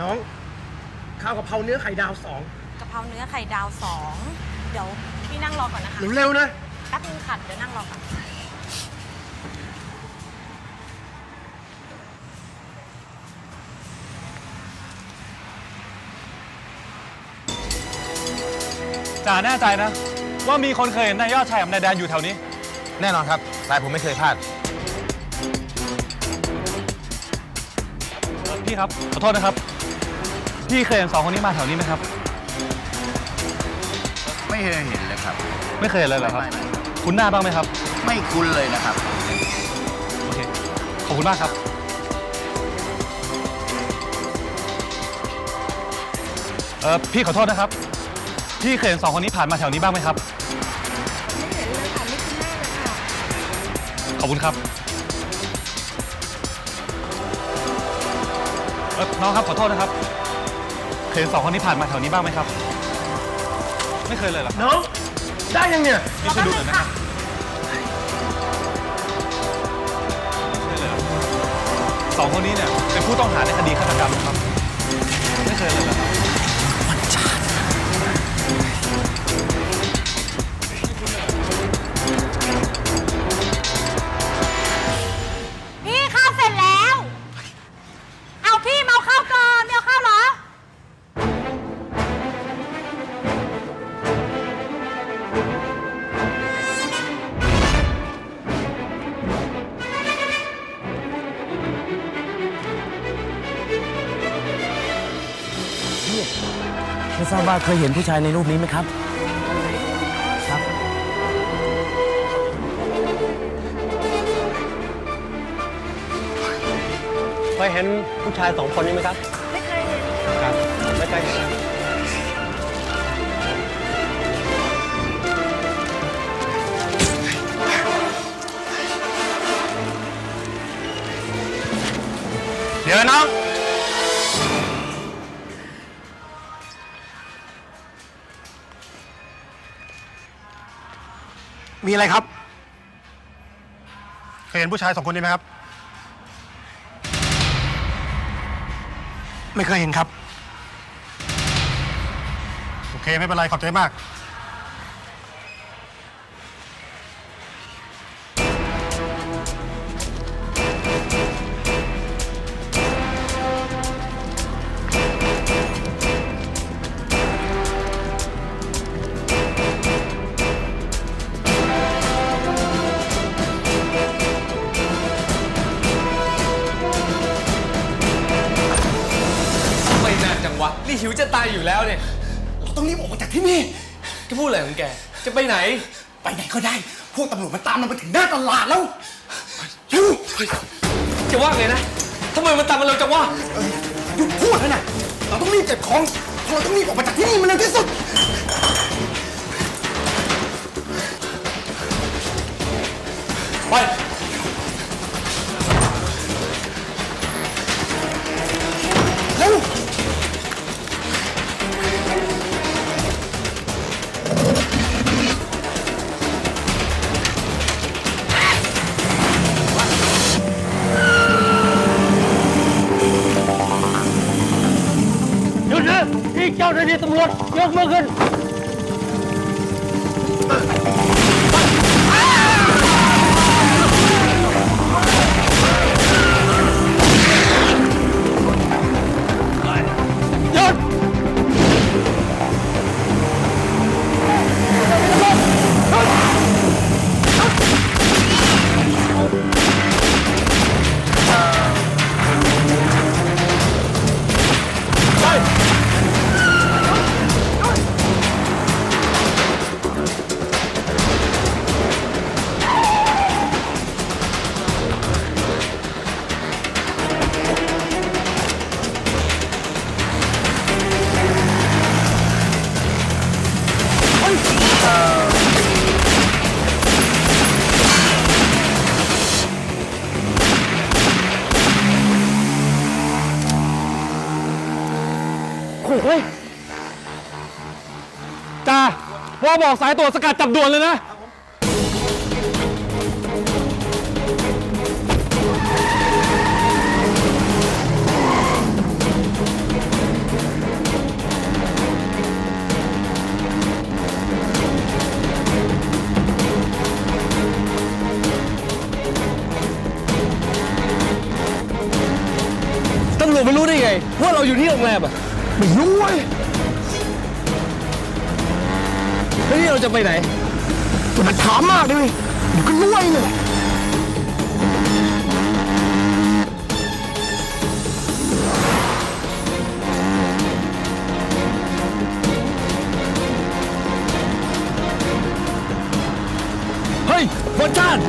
น้อง ข้าวกะเพราเนื้อไข่ดาวสองกะเพราเนื้อไข่ดาวสองเดี๋ยวพี่นั่งรอก่อนนะคะเร็วๆนะ แป๊บนึงค่ะเดี๋ยวนั่งรอก่อนจ่าแน่ใจนะ ว่ามีคนเคยเห็นนายยอดชายกับนายแดนอยู่แถวนี้ แน่นอนครับ สายผมไม่เคยพลาด พี่ครับ ขอโทษนะครับ พี่เคยเห็นสองคนนี้มาแถวนี้ไหมครับ ไม่เคยเห็นเลยครับไม่เคยเห็นเลยเหรอครับไม่ไม่คุ้นหน้าบ้างไหมครับ ไม่คุ้นเลยนะครับ โอเค ขอบคุณมากครับ เออพี่ขอโทษนะครับ พี่เคยเห็นสองคนนี้ผ่านมาแถวนี้บ้างไหมครับ ไม่เห็นเลยค่ะไม่คุ้นหน้าเลยค่ะ ขอบคุณครับเออน้องครับขอโทษนะครับ เคยเห็นสองคนนี้ผ่านมาแถวนี้บ้างไหมครับ ไม่เคยเลยเหรอครับน้องได้ยังเนี่ยพี่ช่วยดูหน่อยนะครับไม่เคยเลยเหรอสองคนนี้เนี่ยเป็นผู้ต้องหาในคดีฆาตกรรมนะครับ ไม่เคยเลยเหรอ ทราบว่าเคยเห็นผู้ชายในรูปนี้ไหมครับ ครับ เคยเห็นผู้ชายสองคนนี้ไหมครับ อะไรครับ เคยเห็นผู้ชายสองคนนี้ไหมครับ ไม่เคยเห็นครับ โอเค ไม่เป็นไร ขอบใจมาก ต้องรีบออกมาจากที่นี่แกพูดอะไรของแก จะไปไหน ไปไหนก็ได้ พวกตำรวจมันตามเราไปถึงหน้าตลาดแล้วเร็วจะว่าไงนะทำไมมันตามมาเร็วจังวะเอ้ยหยุดพูดเถอะนะเราต้องรีบเก็บของเราต้องรีบออกมาจากที่นี่มันเร็วที่สุดไป ที่เจ้าหน้าที่ตำรวจยกมือขึ้น บอกสายตรวจสกัดจับด่วนเลยนะ ตำรวจไม่รู้ได้ไง ว่าเราอยู่ที่โรงแรมอะ ไม่รู้เว้ย แล้วนี่เราจะไปไหนจะมาถามมากเลยเดี๋ก็รวยเลยเฮ้ยบอลชาติ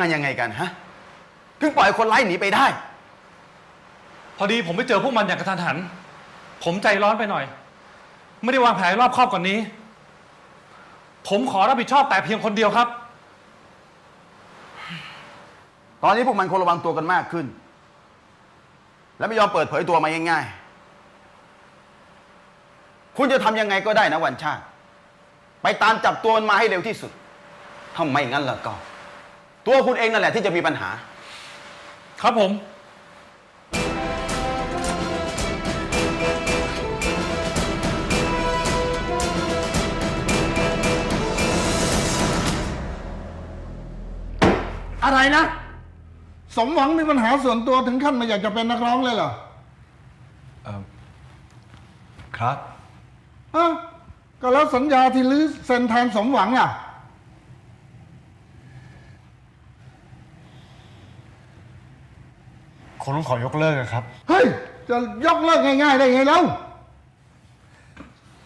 งานยังไงกันฮะ ถึงปล่อยให้คนร้ายหนีไปได้ พอดีผมไปเจอพวกมันอย่างกระทันหัน ผมใจร้อนไปหน่อย ไม่ได้วางแผนให้รอบครอบกว่านนี้ ผมขอรับผิดชอบแต่เพียงคนเดียวครับ ตอนนี้พวกมันควรระวังตัวกันมากขึ้น และไม่ยอมเปิดเผยตัวมาง่ายๆ คุณจะทำยังไงก็ได้นะวันชาติ ไปตามจับตัวมันมาให้เร็วที่สุดถ้าไม่งั้นแล้วก็ ตัวคุณเองนั่นแหละที่จะมีปัญหา ครับผม อะไรนะ สมหวังมีปัญหาส่วนตัวถึงขั้นไม่อยากจะเป็นนักร้องเลยเหรอครับฮะก็แล้วสัญญาที่ลื้อเซ็นแทนสมหวังอะ คงต้องขอยกเลิกครับ เฮ้ย จะยกเลิกง่าย ๆ ได้ไงแล้ว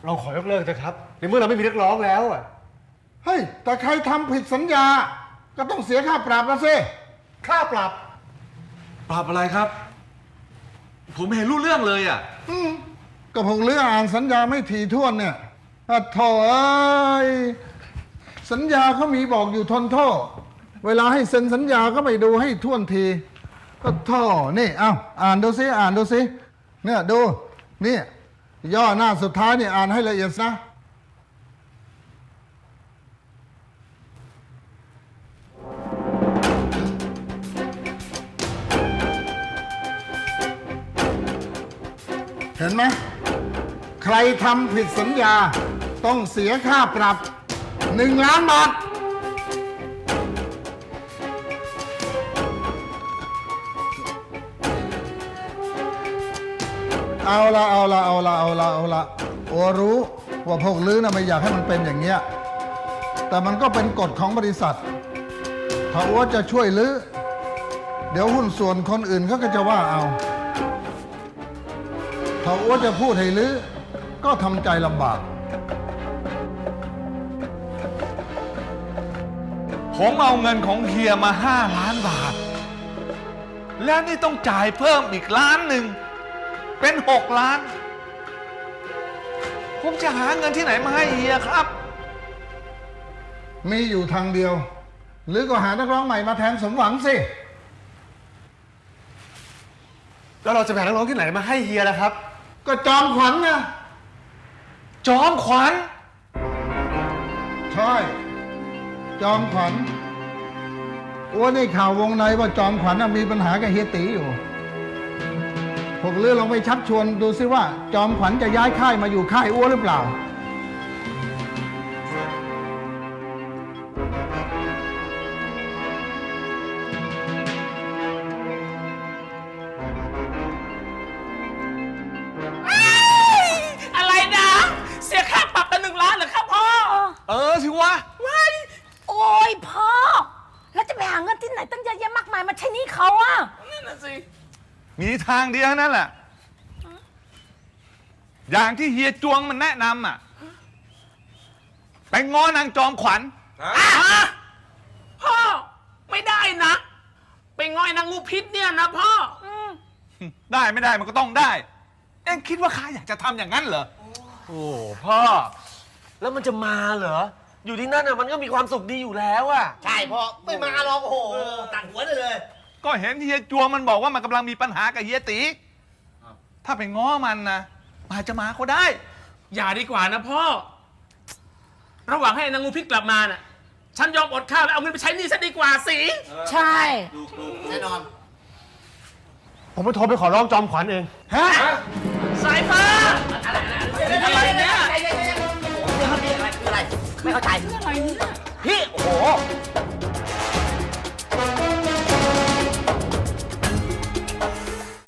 เราขอยกเลิกเถอะครับ ในเมื่อเราไม่มีนักร้องแล้วอะเฮ้ย แต่ใครทำผิดสัญญา ก็ต้องเสียค่าปรับนะสิค่าปรับ ปรับอะไรครับ ผมเห็นรู้เรื่องเลยอะ อืมก็ผมเลืออ่านสัญญาไม่ถี่ถ้วนเนี่ยอะโถเอ้ยสัญญาเขามีบอกอยู่ทนโทษ เวลาให้เซ็นสัญญาก็ไม่ดูให้ท่วนที ก็ท่อนี่เอาอ่านดูซิอ่านดูซิเนี่ยดูนี่ย่อหน้าสุดท้ายนี่อ่านให้ละเอียดนะเห็นไหมใครทำผิดสัญญาต้องเสียค่าปรับหนึ่งล้านบาท เอาละเอาละเอาละเอาละเอาละโอรู้ว่าพวกลื้อนะไม่อยากให้มันเป็นอย่างเงี้ยแต่มันก็เป็นกฎของบริษัท ถ้าอัวจะช่วยลื้อเดี๋ยวหุ้นส่วนคนอื่นเขาก็จะว่าเอา ถ้าอ้วจะพูดให้ลือก็ทำใจลำบาก ผมเอาเงินของเฮียมาห้าล้านบาท แล้วนี่ต้องจ่ายเพิ่มอีกล้านหนึ่ง เป็นหกล้าน ผมจะหาเงินที่ไหนมาให้เฮียครับ มีอยู่ทางเดียว หรือก็หานักร้องใหม่มาแทนสมหวังสิ แล้วเราจะไปหานักร้องที่ไหนมาให้เฮียล่ะครับ ก็จอมขวัญไงจอมขวัญใช่ จอมขวัญอ้วนได้ข่าววงในว่าจอมขวัญน่ะมีปัญหากับเฮียตีอยู่ พวกเรือลองไปชักชวนดูซิว่า จอมขวัญจะย้ายค่ายมาอยู่ค่ายอ้วนหรือเปล่า อะไรนะ เสียค่าปรับกันหนึ่งล้านเหรอครับพ่อเออสิวะ ว้ายโอ้ยพ่อ แล้วจะไปหาเงินที่ไหนตั้งเยอะแยะมากมายมาใช้หนี้เขาอะนั่นน่ะสิ มีทางเดียวนั่นแหละ อย่างที่เฮียจวงมันแนะนำอะ ไปง้อนางจอมขวัญพ่อ ไม่ได้นะ ไปง่อยนางงูพิษเนี่ยนะพ่อ ได้ไม่ได้มันก็ต้องได้ เอ็งคิดว่าข้าอยากจะทำอย่างนั้นเหรอ โอ้พ่อ แล้วมันจะมาเหรอ อยู่ที่นั่นน่ะมันก็มีความสุขดีอยู่แล้วอะใช่พ่อไม่มาหรอกโอ้โหตัดหัวได้เลย ก็เห็นเฮียจวงมันบอกว่ามันกำลังมีปัญหากับเฮียตีถ้าไปง้อมันนะมันอาจจะมาก็ได้ อย่าดีกว่านะพ่อ ระหว่างให้นางงูพิษกลับมาน่ะ ฉันยอมอดข้าวแล้วเอาเงินไปใช้หนี้ซะดีกว่าสิ ใช่แน่นอน ผมไปโทรไปขอร้องจอมขวัญเองฮะสายฟ้า อะไรเนี่ยอะไรไม่เข้าใจ พี่ โอ้โห